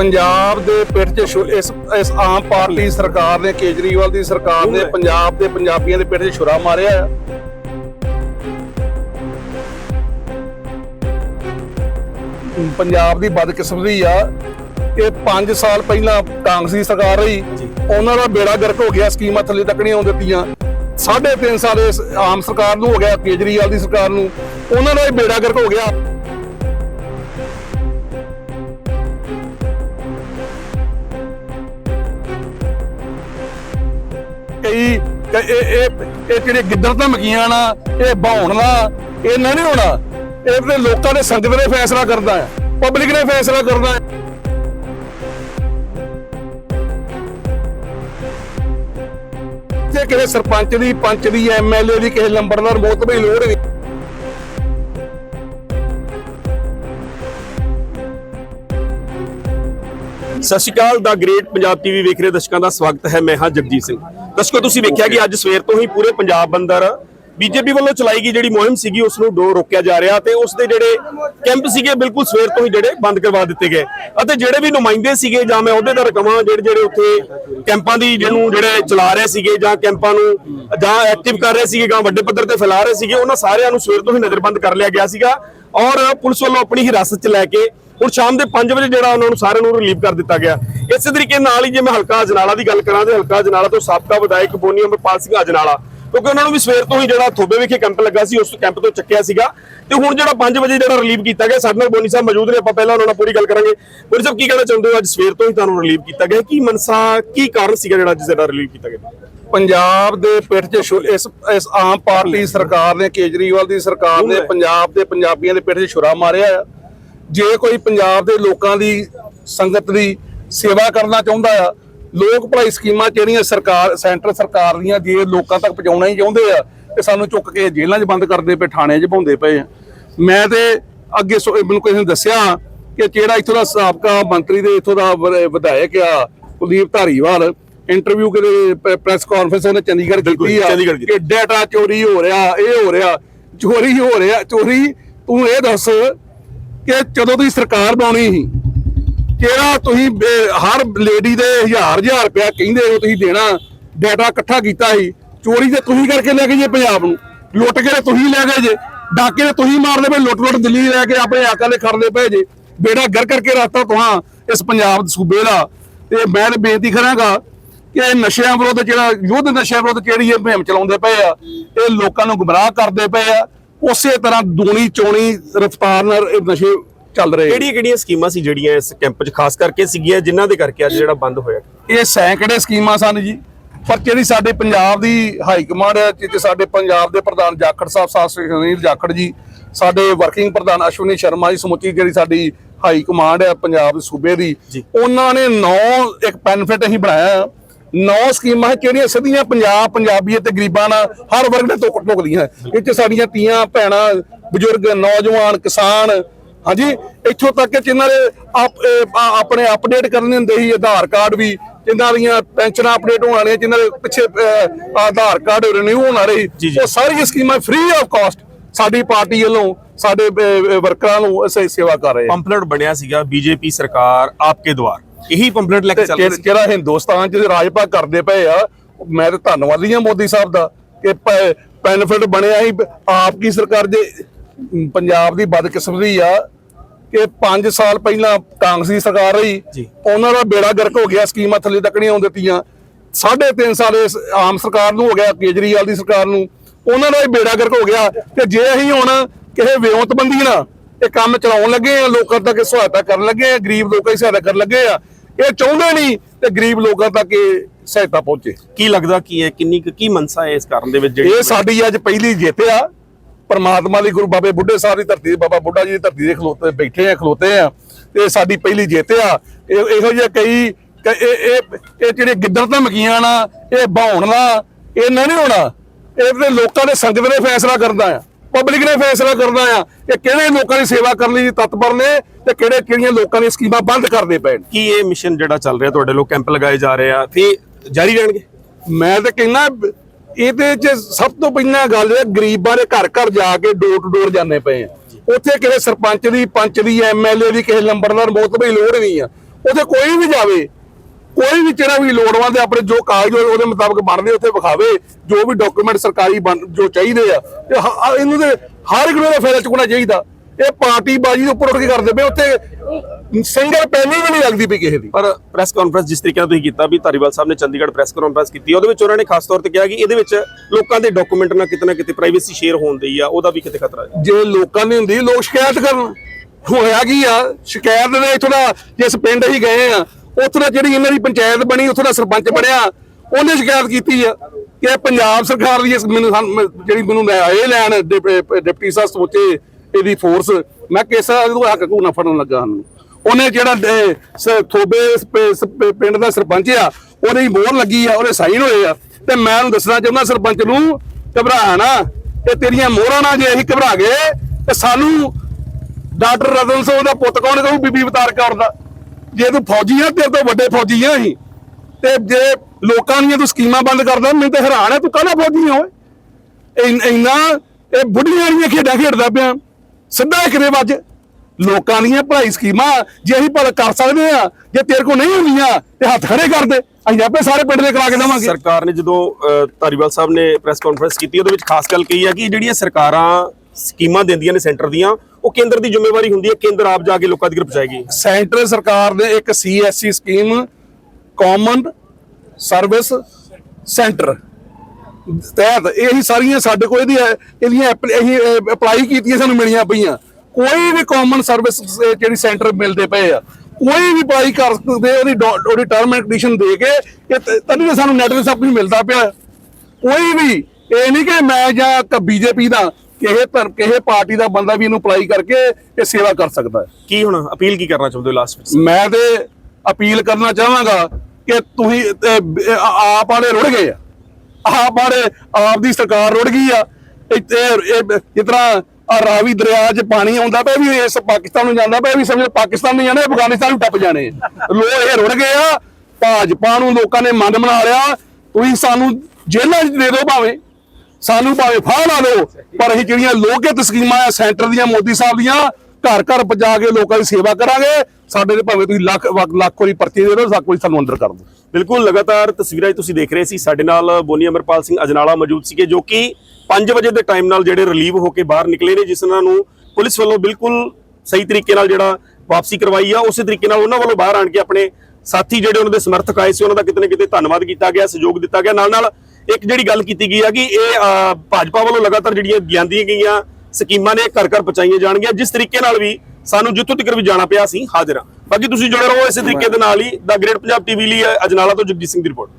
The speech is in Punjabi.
ਪੰਜਾਬ ਦੇ ਪਿੱਠ 'ਚ ਇਸ ਇਸ ਆਮ ਪਾਰਟੀ ਸਰਕਾਰ ਨੇ ਕੇਜਰੀਵਾਲ ਦੀ ਸਰਕਾਰ ਨੇ ਪੰਜਾਬ ਦੇ ਪੰਜਾਬੀਆਂ ਦੇ ਪਿੱਠ 'ਚ ਛੁਰਾ ਮਾਰਿਆ ਆ ਪੰਜਾਬ ਦੀ ਬਦਕਿਸਮਤੀ ਆ। ਇਹ 5 ਸਾਲ ਪਹਿਲਾਂ ਕਾਂਗਰਸੀ ਸਰਕਾਰ ਰਹੀ। ਉਹਨਾਂ ਦਾ ਬੇੜਾ ਗਰਕ ਹੋ ਗਿਆ ਸਕੀਮਾਂ ਥੱਲੇ ਤੱਕ ਨਹੀਂ ਆਉਣ ਦਿੱਤੀਆਂ। ਸਾਢੇ ਤਿੰਨ ਸਾਲ ਇਸ ਆਮ ਸਰਕਾਰ ਨੂੰ ਹੋ ਗਿਆ ਕੇਜਰੀਵਾਲ ਦੀ ਸਰਕਾਰ ਨੂੰ। ਉਹਨਾਂ ਦਾ ਹੀ ਬੇੜਾ ਗਰਕ ਹੋ ਗਿਆ। ਕਈ ਇਹ ਇਹ ਇਹ ਜਿਹੜੇ ਗਿੱਦੜ ਧਮਕੀਆਂ ਨਾ, ਇਹ ਬਾਉਣ ਨਾ ਨਹੀਂ ਹੋਣਾ। ਇਹ ਤੇ ਲੋਕਾਂ ਦੇ ਸੰਗਤ ਨੇ ਫੈਸਲਾ ਕਰਦਾ ਹੈ, ਪਬਲਿਕ ਨੇ ਫੈਸਲਾ ਕਰਨਾ ਹੈ। ਜੇ ਕਿਸੇ ਸਰਪੰਚ ਦੀ, ਪੰਚ ਦੀ ਐਮਐਲਏ ਦੀ ਕਿਸੇ ਲੰਬੜਦਾਰ ਬਹੁਤ ਬਈ ਲੋੜ ਨਹੀਂ ਸਤਿ ਸ਼੍ਰੀ ਅਕਾਲ, ਦਾ ਗ੍ਰੇਟ ਪੰਜਾਬ ਟੀਵੀ ਵੇਖ ਰਹੇ ਦਰਸ਼ਕਾਂ ਦਾ ਸਵਾਗਤ ਹੈ। ਮੈਂ ਹਾਂ ਜਗਜੀਤ ਸਿੰਘ। ਦਰਸ਼ਕੋ ਤੁਸੀਂ ਵੇਖਿਆ ਕਿ ਅੱਜ ਸਵੇਰ ਤੋਂ ਹੀ ਪੂਰੇ ਪੰਜਾਬ ਅੰਦਰ ਬੀਜੇਪੀ ਵੱਲੋਂ ਚਲਾਈ ਗਈ ਜਿਹੜੀ ਮੁਹਿੰਮ ਸੀਗੀ ਉਸ ਨੂੰ ਡੋ ਰੋਕਿਆ ਜਾ ਰਿਹਾ ਤੇ ਉਸ ਦੇ ਜਿਹੜੇ ਕੈਂਪ ਸੀਗੇ ਬਿਲਕੁਲ ਸਵੇਰ ਤੋਂ ਹੀ ਜਿਹੜੇ ਬੰਦ ਕਰਵਾ ਦਿੱਤੇ ਗਏ। ਅਤੇ ਜਿਹੜੇ ਵੀ ਨੁਮਾਇੰਦੇ ਸੀਗੇ ਜਾਂ ਮੈਂ ਅਹੁਦੇਦਾਰ ਕਵਾਂ ਜਿਹੜੇ ਜਿਹੜੇ ਉੱਥੇ ਕੈਂਪਾਂ ਦੀ ਜਿਹਨੂੰ ਜਿਹੜੇ ਚਲਾ ਰਹੇ ਸੀਗੇ ਜਾਂ ਕੈਂਪਾਂ ਨੂੰ ਜਾਂ ਐਕਟਿਵ ਕਰ ਰਹੇ ਸੀਗੇ ਜਾਂ ਵੱਡੇ ਪੱਧਰ ਤੇ ਫੈਲਾ ਰਹੇ ਸੀਗੇ ਉਹਨਾਂ ਸਾਰਿਆਂ ਨੂੰ ਸਵੇਰ ਤੋਂ ਹੀ ਨਜ਼ਰਬੰਦ ਕਰ ਲਿਆ ਗਿਆ ਸੀਗਾ। ਔਰ ਪੁਲਿਸ ਵੱਲੋਂ ਆਪਣੀ ਹਿਰਾਸਤ 'ਚ ਲੈ ਕੇ ਹੁਣ ਸ਼ਾਮ ਦੇ 5 ਵਜੇ ਜਿਹੜਾ ਉਹਨਾਂ ਨੂੰ ਸਾਰਿਆਂ ਨੂੰ ਰਿਲੀਵ ਕਰ ਦਿੱਤਾ ਗਿਆ। ਇਸੇ ਤਰੀਕੇ ਨਾਲ ਹੀ ਜੇ ਮੈਂ ਹਲਕਾ ਅਜਨਾਲਾ ਦੀ ਗੱਲ ਕਰਾਂ ਤੇ ਹਲਕਾ ਅਜਨਾਲਾ ਤੋਂ ਸਾਬਕਾ ਵਿਧਾਇਕ ਬੋਨੀ ਅਮਰਪਾਲ ਸਿੰਘ ਅਜਨਾਲਾ ਕਿਉਂਕਿ ਉਹਨਾਂ ਨੂੰ ਵੀ ਸਵੇਰ ਤੋਂ ਹੀ ਜਿਹੜਾ ਥੋਬੇ ਵਿਖੇ ਕੈਂਪ ਲੱਗਾ ਸੀ ਉਸ ਕੈਂਪ ਤੋਂ ਚੱਕਿਆ ਸੀਗਾ। ਤੇ ਹੁਣ ਜਿਹੜਾ 5 ਵਜੇ ਜਿਹੜਾ ਰਿਲੀਵ ਕੀਤਾ ਗਿਆ ਸਾਡੇ ਨਾਲ ਬੋਨੀ ਸਾਹਿਬ ਮੌਜੂਦ ਨੇ ਆਪਾਂ ਪਹਿਲਾਂ ਉਹਨਾਂ ਨਾਲ ਪੂਰੀ ਗੱਲ ਕਰਾਂਗੇ। ਬੋਨੀ ਸਾਹਿਬ ਕੀ ਕਹਿਣਾ ਚਾਹੁੰਦੇ ਹੋ? ਅੱਜ ਸਵੇਰ ਤੋਂ ਹੀ ਤੁਹਾਨੂੰ ਰਿਲੀਵ ਕੀਤਾ ਗਿਆ। ਕੀ ਮਨਸਾ ਕੀ ਕਾਰਨ ਸੀਗਾ ਜਿਹੜਾ ਅੱਜ ਜਿਹੜਾ ਰਿਲੀਵ ਕੀਤਾ ਗਿਆ? ਪੰਜਾਬ ਦੇ ਪਿੱਠ 'ਚ ਇਸ ਇਸ ਆਮ ਪਾਰਟੀ ਸਰਕਾਰ ਨੇ ਕੇਜਰੀਵਾਲ ਦੀ ਸਰਕਾਰ ਨੇ ਪੰਜਾਬ ਦੇ ਪੰਜਾਬੀਆਂ ਦੇ ਪਿੱਠ 'ਚ ਛੁਰਾ ਮਾਰਿਆ ਆ। ਜੇ ਕੋਈ ਪੰਜਾਬ ਦੇ ਲੋਕਾਂ ਦੀ ਸੰਗਤ ਦੀ ਸੇਵਾ ਕਰਨਾ ਚਾਹੁੰਦਾ ਆ ਲੋਕ ਭਲਾਈ ਸਕੀਮਾਂ ਜਿਹੜੀਆਂ ਸਰਕਾਰ ਸੈਂਟਰ ਸਰਕਾਰ ਦੀਆਂ ਜੇ ਲੋਕਾਂ ਤੱਕ ਪਹੁੰਚਾਉਣਾ ਹੀ ਚਾਹੁੰਦੇ ਆ ਤੇ ਸਾਨੂੰ ਚੁੱਕ ਕੇ ਜੇਲ੍ਹਾਂ 'ਚ ਬੰਦ ਕਰਦੇ ਪਏ ਥਾਣੇ 'ਚ ਪਾਉਂਦੇ ਪਏ ਆ ਮੈਂ ਤੇ ਅੱਗੇ ਮੈਨੂੰ ਕਿਸੇ ਨੇ ਦੱਸਿਆ ਕਿ ਜਿਹੜਾ ਇੱਥੋਂ ਦਾ ਸਾਬਕਾ ਮੰਤਰੀ ਦੇ ਇੱਥੋਂ ਦਾ ਵਿਧਾਇਕ ਆ ਕੁਲਦੀਪ ਧਾਰੀਵਾਲ ਇੰਟਰਵਿਊ ਕਿਤੇ ਪ੍ਰੈਸ ਕਾਨਫਰੰਸ ਉਹਨੇ ਚੰਡੀਗੜ੍ਹ ਕੀਤੀ ਆ। ਕਿ ਡਾਟਾ ਚੋਰੀ ਹੋ ਰਿਹਾ ਇਹ ਹੋ ਰਿਹਾ ਚੋਰੀ ਹੋ ਰਿਹਾ ਚੋਰੀ ਤੂੰ ਇਹ ਦੱਸ ਕਿ ਜਦੋਂ ਤੁਸੀਂ ਸਰਕਾਰ ਬਣਾਉਣੀ ਸੀ, ਕਿਹੜਾ ਤੁਸੀਂ ਹਰ ਲੇਡੀ ਦੇ ਹਜ਼ਾਰ ਹਜ਼ਾਰ ਰੁਪਇਆ ਕਹਿੰਦੇ ਹੋ ਤੁਸੀਂ ਦੇਣਾ ਡਾਟਾ ਇਕੱਠਾ ਕੀਤਾ ਸੀ, ਚੋਰੀ ਤੇ ਤੁਸੀਂ ਕਰਕੇ ਲੈ ਗਏ ਜੇ ਪੰਜਾਬ ਨੂੰ। ਲੁੱਟ ਕੇ ਤੁਸੀਂ ਲੈ ਗਏ ਜੇ, ਡਾਕੇ ਤੇ ਤੁਸੀਂ ਮਾਰਦੇ ਪਏ, ਲੁੱਟ ਲੁੱਟ ਦਿੱਲੀ ਲੈ ਕੇ ਆਪਣੇ ਆਕਾ ਦੇ ਖੜਦੇ ਪਏ ਜੇ। ਬੇੜਾ ਗਰ ਕਰਕੇ ਰਸਤਾ ਤੁਹਾਂ ਇਸ ਪੰਜਾਬ ਸੂਬੇ ਦਾ। ਤੇ ਮੈਂ ਤਾਂ ਬੇਨਤੀ ਕਰਾਂਗਾ ਕਿ ਇਹ ਨਸ਼ਿਆਂ ਵਿਰੁੱਧ ਜਿਹੜਾ, ਯੁੱਧ ਨਸ਼ਿਆਂ ਵਿਰੁੱਧ ਜਿਹੜੀ ਇਹ ਮੁਹਿੰਮ ਚਲਾਉਂਦੇ ਪਏ ਆ, ਇਹ ਲੋਕਾਂ ਨੂੰ ਗੁੰਮਰਾਹ ਕਰਦੇ ਪਏ ਆ। ਉਸੇ ਤਰ੍ਹਾਂ ਦੂਣੀ ਚੋਣੀ ਰਫਤਾਰ ਨਾਲ ਇਹ ਨਸ਼ੇ ਚੱਲ ਰਹੇ। ਕਿਹੜੀਆਂ ਕਿਹੜੀਆਂ ਸਕੀਮਾਂ ਸੀ ਜਿਹੜੀਆਂ ਇਸ ਕੈਂਪ 'ਚ ਖਾਸ ਕਰਕੇ ਸੀਗੀਆਂ ਜਿਨ੍ਹਾਂ ਦੇ ਕਰਕੇ ਅੱਜ ਜਿਹੜਾ ਬੰਦ ਹੋਇਆ ਇਹ ਸੈਂਕੜੇ ਸਕੀਮਾਂ ਸਨ ਜੀ ਪਰ ਜਿਹੜੀ ਸਾਡੇ ਪੰਜਾਬ ਦੀ ਹਾਈ ਕਮਾਂਡ ਹੈ ਜਿੱਥੇ ਸਾਡੇ ਪੰਜਾਬ ਦੇ ਪ੍ਰਧਾਨ ਜਾਖੜ ਸਾਹਿਬ ਸਾਸਰੀ ਸੁਨੀਲ ਜਾਖੜ ਜੀ ਸਾਡੇ ਵਰਕਿੰਗ ਪ੍ਰਧਾਨ ਅਸ਼ਵਨੀ ਸ਼ਰਮਾ ਜੀ ਸਮੁੱਚੀ ਜਿਹੜੀ ਸਾਡੀ ਹਾਈ ਕਮਾਂਡ ਹੈ ਪੰਜਾਬ ਦੇ ਸੂਬੇ ਦੀ। ਉਹਨਾਂ ਨੇ ਨੌ ਇੱਕ ਬੈਨੀਫਿਟ ਅਸੀਂ ਬਣਾਇਆ ਨੌ ਸਕੀਮਾਂ ਜਿਹੜੀਆਂ ਸਿੱਧੀਆਂ ਪੰਜਾਬ ਪੰਜਾਬੀ ਅਤੇ ਗਰੀਬਾਂ ਨਾਲ ਹਰ ਵਰਗ ਦੇ ਟੁਕ ਟੁਕਦੀਆਂ ਇਹ ਚ ਸਾਡੀਆਂ ਤੀਆਂ ਭੈਣਾਂ ਬਜ਼ੁਰਗ ਨੌਜਵਾਨ ਕਿਸਾਨ ਹਾਂਜੀ? ਇੱਥੋਂ ਤੱਕ ਕਿ ਜਿਨ੍ਹਾਂ ਦੇ ਆਪਣੇ ਅਪਡੇਟ ਕਰਨੇ ਹੁੰਦੇ ਸੀ ਆਧਾਰ ਕਾਰਡ ਵੀ ਜਿਨ੍ਹਾਂ ਦੀਆਂ ਪੈਨਸ਼ਨਾਂ ਅਪਡੇਟ ਹੋਣ ਵਾਲੀਆਂ ਜਿਨ੍ਹਾਂ ਦੇ ਪਿੱਛੇ ਆਧਾਰ ਕਾਰਡ ਰਿਨਿਊ ਹੋਣ ਵਾਲੇ। ਉਹ ਸਾਰੀਆਂ ਸਕੀਮਾਂ ਫ੍ਰੀ ਆਫ ਕਾਸਟ ਸਾਡੀ ਪਾਰਟੀ ਵੱਲੋਂ ਸਾਡੇ ਵਰਕਰਾਂ ਨੂੰ ਅਸੀਂ ਸੇਵਾ ਕਰ ਰਹੇ ਹਾਂ। ਪੰਪਲੇਟ ਬਣਿਆ ਸੀਗਾ ਬੀਜੇਪੀ ਸਰਕਾਰ ਆਪਕੇ ਦੁਆਰ। ਇਹੀ ਪੰਪਲੇਟ ਲੈ ਕੇ ਚੱਲ ਰਿਹਾ ਜਿਹੜਾ ਹਿੰਦੁਸਤਾਨ ਚ ਰਾਜ ਭਾਗ ਕਰਦੇ ਪਏ ਆ ਮੈਂ ਤਾਂ ਧੰਨਵਾਦੀ ਹਾਂ ਮੋਦੀ ਸਾਹਿਬ ਦਾ ਕਿ ਬੈਨੀਫਿਟ ਬਣਿਆ ਹੀ ਆਪ ਕੀ ਸਰਕਾਰ ਦੇ ਪੰਜਾਬ ਦੀ ਬਦਕਿਸਮਤੀ ਆ ਕਿ 5 ਸਾਲ ਪਹਿਲਾਂ ਕਾਂਗਰਸੀ ਸਰਕਾਰ ਰਹੀ ਜੀ। ਉਹਨਾਂ ਦਾ ਬੇੜਾ ਗਰਕ ਹੋ ਗਿਆ ਸਕੀਮਾਂ ਥੱਲੇ ਤੱਕ ਨਹੀਂ ਆਉਣ ਦਿੱਤੀਆਂ ਸਾਢੇ ਤਿੰਨ ਸਾਲ ਇਸ ਆਮ ਸਰਕਾਰ ਨੂੰ ਹੋ ਗਿਆ ਕੇਜਰੀਵਾਲ ਦੀ ਸਰਕਾਰ ਨੂੰ। ਉਹਨਾਂ ਦਾ ਹੀ ਬੇੜਾ ਗਰਕ ਹੋ ਗਿਆ ਕਿ ਜੇ ਅਸੀਂ ਹੁਣ ਕਿਸੇ ਵਿਉਂਤਬੰਦੀ ਨਾਲ ਇਹ ਕੰਮ ਚਲਾਉਣ ਲੱਗੇ ਆ ਲੋਕਾਂ ਤੱਕ ਸਹਾਇਤਾ ਕਰਨ ਲੱਗੇ ਆ ਗਰੀਬ ਲੋਕਾਂ ਦੀ ਸਹਾਇਤਾ ਕਰਨ ਲੱਗੇ ਆ। ਇਹ ਚਾਹੁੰਦੇ ਨਹੀਂ ਤੇ ਗਰੀਬ ਲੋਕਾਂ ਤੱਕ ਇਹ ਸਹਾਇਤਾ ਪਹੁੰਚੇ। ਕੀ ਲੱਗਦਾ ਕੀ ਹੈ? ਕਿੰਨੀ ਕੁ- ਮਨਸਾ ਹੈ ਇਸ ਕਾਰਨ ਦੇ ਵਿੱਚ ਜਿਹੜੀ ਇਹ ਸਾਡੀ ਅੱਜ ਪਹਿਲੀ ਜਿੱਤ ਆ। ਪਰਮਾਤਮਾ ਦੀ ਗੁਰੂ ਬਾਬੇ ਬੁੱਢੇ ਸਾਹਿਬ ਦੀ ਧਰਤੀ ਤੇ ਬਾਬਾ ਬੁੱਢਾ ਜੀ ਦੀ ਧਰਤੀ ਦੇ ਖਲੋਤੇ ਬੈਠੇ ਆ ਖਲੋਤੇ ਆ। ਇਹ ਸਾਡੀ ਪਹਿਲੀ ਜਿੱਤ ਆ। ਇਹ ਇਹੋ ਜਿਹੇ ਕਈ ਇਹ ਇਹ ਇਹ ਜਿਹੜੇ ਗਿੱਦੜ ਧਮਕੀਆਂ ਨਾ ਇਹ ਬਾਉਣ ਨਾ ਇਹ ਨਹੀਂ ਹੋਣਾ। ਇਹ ਤੇ ਲੋਕਾਂ ਦੇ ਸੰਗਤ ਨੇ ਫੈਸਲਾ ਕਰਦਾ ਆ। ਪਬਲਿਕ ਨੇ ਫੈਸਲਾ ਕਰਦਾ ਆ ਕਿ ਕਿਹੜੇ ਲੋਕਾਂ ਦੀ ਸੇਵਾ ਕਰਨ ਲਈ ਤਤਪਰ ਨੇ ਤੇ ਕਿਹੜੇ ਕਿਹੜੀਆਂ ਲੋਕਾਂ ਦੀਆਂ ਸਕੀਮਾਂ ਬੰਦ ਕਰਦੇ ਨੇ ਕੀ ਇਹ ਮਿਸ਼ਨ ਜਿਹੜਾ ਚੱਲ ਰਿਹਾ ਤੁਹਾਡੇ ਲੋਕ ਕੈਂਪ ਲਗਾਏ ਜਾ ਰਹੇ ਆ ਫੇ ਜਾਰੀ ਰਹਿਣਗੇ? ਮੈਂ ਤਾਂ ਕਹਿੰਦਾ ਇਹਦੇ ਚ ਸਭ ਤੋਂ ਪਹਿਲਾਂ ਗੱਲ ਹੈ ਗਰੀਬਾਂ ਦੇ ਘਰ ਘਰ ਜਾ ਕੇ ਡੋਰ ਟੂ ਡੋਰ ਜਾਂਦੇ ਪਏ ਆ। ਉੱਥੇ ਕਿਸੇ ਸਰਪੰਚ ਦੀ ਪੰਚ ਦੀ ਐਮਐਲਏ ਦੀ ਕਿਸੇ ਲੰਬੜਦਾਰ ਬਹੁਤ ਬਈ ਲੋੜ ਨਹੀਂ ਆ। ਉੱਥੇ ਕੋਈ ਵੀ ਜਾਵੇ ਕੋਈ ਵੀ ਜਿਹੜਾ ਵੀ ਲੋੜਵੰਦ ਹੈ ਆਪਣੇ ਜੋ ਕਾਗਜ਼ ਹੋਏ ਉਹਦੇ ਮੁਤਾਬਕ ਬਣਦੇ ਉੱਥੇ ਵਿਖਾਵੇ ਜੋ ਵੀ ਡਾਕੂਮੈਂਟ ਸਰਕਾਰੀ ਜੋ ਚਾਹੀਦੇ ਆ। ਇਹਨੂੰ ਤੇ ਹਰ ਇੱਕ ਨੂੰ ਦਾ ਫਾਇਦਾ ਚੁੱਕਣਾ ਚਾਹੀਦਾ। ਇਹ ਪਾਰਟੀ ਬਾਜੀ ਦੇ ਉੱਪਰ ਉੱਠ ਕੇ ਕਰਦੇ ਪਏ ਉੱਥੇ ਸਿੰਗਲ ਪੈਨੀ ਵੀ ਨਹੀਂ ਲੱਗਦੀ ਪਈ ਕਿਸੇ ਦੀ। ਪਰ ਪ੍ਰੈਸ ਕਾਨਫਰੰਸ ਜਿਸ ਤਰੀਕੇ ਨਾਲ ਤੁਸੀਂ ਕੀਤਾ ਵੀ ਧਾਰੀਵਾਲ ਸਾਹਿਬ ਨੇ ਚੰਡੀਗੜ੍ਹ ਪ੍ਰੈਸ ਕਾਨਫਰੰਸ ਕੀਤੀ ਉਹਦੇ ਵਿੱਚ ਉਹਨਾਂ ਨੇ ਖਾਸ ਤੌਰ ਤੇ ਕਿਹਾ ਕਿ ਇਹਦੇ ਵਿੱਚ ਲੋਕਾਂ ਦੇ ਡਾਕੂਮੈਂਟ ਨਾਲ ਕਿਤੇ ਨਾ ਕਿਤੇ ਪ੍ਰਾਈਵੇਸੀ ਸ਼ੇਅਰ ਹੋਣ ਦੀ ਆ ਉਹਦਾ ਵੀ ਕਿਤੇ ਖਤਰਾ ਹੈ ਜੇ ਲੋਕਾਂ ਦੀ ਹੁੰਦੀ ਲੋਕ ਸ਼ਿਕਾਇਤ ਕਰਨ। ਹੋਇਆ ਕੀ ਆ? ਸ਼ਿਕਾਇਤ ਦੇ ਇੱਥੋਂ ਦਾ ਜਿਸ ਪਿੰਡ ਹੀ ਗਏ ਆ ਉੱਥੋਂ ਦਾ ਜਿਹੜੀ ਇਹਨਾਂ ਦੀ ਪੰਚਾਇਤ ਬਣੀ, ਉੱਥੋਂ ਦਾ ਸਰਪੰਚ ਬਣਿਆ, ਉਹਨੇ ਸ਼ਿਕਾਇਤ ਕੀਤੀ ਆ ਕਿ ਪੰਜਾਬ ਸਰਕਾਰ ਦੀ ਇਸ ਮੈਨੂੰ ਜਿਹੜੀ ਮੈਨੂੰ ਲੈ ਆਏ ਲੈਣ ਡਿਪਟੀ ਸਾਹਿਬ ਸੋਚੇ ਇਹਦੀ ਫੋਰਸ ਮੈਂ ਕਿਸ ਨੂੰ ਹੱਕ ਕੋ ਫੜਨ ਲੱਗਾ ਸਾਨੂੰ। ਉਹਨੇ ਜਿਹੜਾ ਥੋਬੇ ਪਿੰਡ ਦਾ ਸਰਪੰਚ ਆ, ਉਹਦੀ ਮੋਹਰ ਲੱਗੀ ਆ, ਉਹਦੇ ਸਾਈਨ ਹੋਏ ਆ, ਤੇ ਮੈਂ ਉਹਨੂੰ ਦੱਸਣਾ ਚਾਹੁੰਦਾ ਸਰਪੰਚ ਨੂੰ, ਘਬਰਾ ਨਾ, ਤੇ ਤੇਰੀਆਂ ਮੋਹਰਾਂ ਨਾਲ ਜੇ ਅਸੀਂ ਘਬਰਾ ਗਏ, ਤੇ ਸਾਨੂੰ ਡਾਕਟਰ ਰਤਨ ਸਿੰਘ ਦਾ ਪੁੱਤ ਕੌਣ ਕਹੂ ਬੀਬੀ ਅਵਤਾਰ ਕੌਰ ਦਾ। ਜੇ ਤੂੰ ਫੌਜੀ ਆ ਤੇਰੇ ਤੋਂ ਵੱਡੇ ਫੌਜੀ ਆ ਅਸੀਂ। ਤੇ ਜੇ ਲੋਕਾਂ ਦੀਆਂ ਤੂੰ ਸਕੀਮਾਂ ਬੰਦ ਕਰਦਾ ਮੈਨੂੰ ਤੇ ਹੈਰਾਨ ਹੈ ਤੂੰ ਕਾਹਦਾ ਫੌਜੀ ਆ ਓਏ? ਇੰਨਾ ਇਹ ਬੁੱਢੀਆਂ ਵਾਲੀਆਂ ਖੇਡਾਂ ਖੇਡਦਾ ਪਿਆ। ਸਿੱਧਾ ਇੱਕ ਦੇ ਵੱਜ। ਲੋਕਾਂ ਦੀਆਂ ਭਲਾਈ ਸਕੀਮਾਂ ਜੇ ਅਸੀਂ ਭਲਾ ਕਰ ਸਕਦੇ ਆ ਜੇ ਤੇਰੇ ਕੋਲ ਨਹੀਂ ਹੁੰਦੀਆਂ ਤੇ ਹੱਥ ਖੜੇ ਕਰ ਦੇ। ਅਸੀਂ ਆਪੇ ਸਾਰੇ ਪਿੰਡ ਦੇ ਕਰਾ ਕੇ ਦੇਵਾਂਗੇ। ਸਰਕਾਰ ਨੇ ਜਦੋਂ ਅਹ, ਧਾਰੀਵਾਲ ਸਾਹਿਬ ਨੇ ਪ੍ਰੈਸ ਕਾਨਫਰੰਸ ਕੀਤੀ ਉਹਦੇ ਵਿੱਚ ਖਾਸ ਗੱਲ ਕਹੀ ਹੈ ਕਿ ਜਿਹੜੀਆਂ ਸਰਕਾਰਾਂ ਸਕੀਮਾਂ ਦਿੰਦੀਆਂ ਨੇ ਸੈਂਟਰ ਦੀਆਂ ਉਹ ਕੇਂਦਰ ਦੀ ਜ਼ਿੰਮੇਵਾਰੀ ਹੁੰਦੀ ਹੈ, ਕੇਂਦਰ ਆਪ ਜਾ ਕੇ ਲੋਕਾਂ ਤੱਕ ਪਹੁੰਚਾਏਗੀ ਸੈਂਟਰ ਸਰਕਾਰ ਨੇ ਇੱਕ CSC scheme common service centre ਤਹਿਤ ਇਹੀ ਸਾਰੀਆਂ ਸਾਡੇ ਕੋਲ ਇਹਦੀ ਇਹਦੀਆਂ ਐਪ- ਅਪਲਾਈ ਕੀਤੀਆਂ, ਸਾਨੂੰ ਮਿਲੀਆਂ ਪਈਆਂ। ਕੋਈ ਵੀ ਕਾਮਨ ਸਰਵਿਸ ਜਿਹੜੀ ਸੈਂਟਰ ਮਿਲਦੇ ਪਏ ਆ, ਕੋਈ ਵੀ ਅਪਲਾਈ ਕਰ ਸਕਦੇ, ਉਹਦੀ ਉਹਦੀ ਟਰਮ ਐਂਡ ਕੰਡੀਸ਼ਨ ਦੇ ਕੇ, ਇਹ ਤਦ ਸਾਨੂੰ ਨੈਟ ਤੇ ਸਭ ਕੁਝ ਮਿਲਦਾ ਪਿਆ। ਕੋਈ ਵੀ, ਇਹ ਨਹੀਂ ਕਿ ਮੈਂ ਜਾਂ ਬੀਜੇਪੀ ਦਾ ਕਿਸੇ ਧਰਮ ਕਿਸੇ ਪਾਰਟੀ ਦਾ ਬੰਦਾ ਵੀ ਇਹਨੂੰ ਅਪਲਾਈ ਕਰਕੇ ਇਹ ਸੇਵਾ ਕਰ ਸਕਦਾ ਹੈ। ਕੀ ਹੁਣ ਅਪੀਲ ਕੀ ਕਰਨਾ ਚਾਹੁੰਦੇ ਹੋ ਲਾਸਟ ਵਿੱਚ? ਮੈਂ ਤੇ ਅਪੀਲ ਕਰਨਾ ਚਾਹਾਂਗਾ ਕਿ ਤੁਸੀਂ ਆਪ ਵਾਲੇ ਰੁੜ ਗਏ ਆ। ਆਪ ਵਾਲੇ ਆਪ ਦੀ ਸਰਕਾਰ ਰੁੜ ਗਈ ਆ। ਇੱਥੇ ਆਹ ਰਾਵੀ ਦਰਿਆ 'ਚ ਪਾਣੀ ਆਉਂਦਾ ਪਿਆ ਵੀ ਇਸ ਪਾਕਿਸਤਾਨ ਨੂੰ ਜਾਂਦਾ ਪਿਆ ਵੀ ਸਮਝ ਪਾਕਿਸਤਾਨ ਨੂੰ ਜਾਣਾ ਅਫਗਾਨਿਸਤਾਨ ਨੂੰ ਟੱਪ ਜਾਣੇ। ਲੋਕ ਇਹ ਰੁੜ ਗਏ ਆ। ਭਾਜਪਾ ਨੂੰ ਲੋਕਾਂ ਨੇ ਮੰਨ ਬਣਾ ਲਿਆ। ਤੁਸੀਂ ਸਾਨੂੰ ਜੇਲ੍ਹਾਂ 'ਚ ਦੇ ਦਿਓ ਭਾਵੇਂ। ਸਾਨੂੰ ਭਾਵੇਂ ਫਾਹ ਲਾ ਲਓ ਪਰ ਅਸੀਂ ਜਿਹੜੀਆਂ ਲੋਕਿਤ ਸਕੀਮਾਂ ਆ, ਸੈਂਟਰ ਦੀਆਂ, ਮੋਦੀ ਸਾਹਿਬ ਦੀਆਂ, ਘਰ ਘਰ ਪਹੁੰਚਾ ਕੇ ਲੋਕਾਂ ਦੀ ਸੇਵਾ ਕਰਾਂਗੇ। ਸਾਡੇ ਦੇ ਭਾਵੇਂ ਤੁਸੀਂ ਲੱਖ ਲੱਖ ਵਾਰੀ ਪਰਚੇ ਦੇ ਦਿਓ ਸਭ ਕੁਝ ਸਾਨੂੰ ਅੰਦਰ ਕਰ ਦਿਓ। ਬਿਲਕੁਲ, ਲਗਾਤਾਰ ਤਸਵੀਰਾਂ ਤੁਸੀਂ ਦੇਖ ਰਹੇ ਸੀ। ਸਾਡੇ ਨਾਲ ਬੋਨੀ ਅਮਰਪਾਲ ਸਿੰਘ ਅਜਨਾਲਾ ਮੌਜੂਦ ਸੀਗੇ, ਜੋ ਕਿ 5 ਵਜੇ ਦੇ ਟਾਈਮ ਨਾਲ ਜਿਹੜੇ ਰਿਲੀਵ ਹੋ ਕੇ ਬਾਹਰ ਨਿਕਲੇ ਨੇ, ਜਿਸ ਨਾਲ ਨੂੰ ਪੁਲਿਸ ਵੱਲੋਂ ਬਿਲਕੁਲ ਸਹੀ ਤਰੀਕੇ ਨਾਲ ਜਿਹੜਾ ਵਾਪਸੀ ਕਰਵਾਈ ਆ, ਉਸੇ ਤਰੀਕੇ ਨਾਲ ਉਹਨਾਂ ਵੱਲੋਂ ਬਾਹਰ ਆਣ ਕੇ ਆਪਣੇ ਸਾਥੀ ਜਿਹੜੇ ਉਹਨਾਂ ਦੇ ਸਮਰਥਕ ਆਏ ਸੀ, ਉਹਨਾਂ ਦਾ ਕਿਤੇ ਨਾ ਕਿਤੇ ਧੰਨਵਾਦ ਕੀਤਾ ਗਿਆ, ਸਹਿਯੋਗ ਦਿੱਤਾ ਗਿਆ। ਨਾਲ ਨਾਲ ਇੱਕ ਜਿਹੜੀ ਗੱਲ ਕੀਤੀ ਗਈ ਆ ਕਿ ਇਹ ਭਾਜਪਾ ਵੱਲੋਂ ਲਗਾਤਾਰ ਜਿਹੜੀਆਂ ਜਾਂਦੀਆਂ ਗਈਆਂ, ਸਕੀਮਾਂ ਨੇ ਘਰ ਘਰ ਪਹੁੰਚਾਈਆਂ ਜਾਣਗੀਆਂ, ਜਿਸ ਤਰੀਕੇ ਨਾਲ ਵੀ ਸਾਨੂੰ ਜਿੱਥੋਂ ਤੱਕ ਵੀ ਜਾਣਾ ਪਿਆ ਸੀ ਹਾਜ਼ਰ ਹਾਂ। ਬਾਕੀ ਤੁਸੀਂ ਜੁੜੇ ਰਹੋ ਇਸੇ ਤਰੀਕੇ ਦੇ ਨਾਲ ਹੀ, ਦਾ ਗ੍ਰੇਟ ਪੰਜਾਬ ਟੀਵੀ ਲਈ ਅਜਨਾਲਾ ਤੋਂ ਜਗਜੀਤ ਸਿੰਘ ਦੀ ਰਿਪੋਰਟ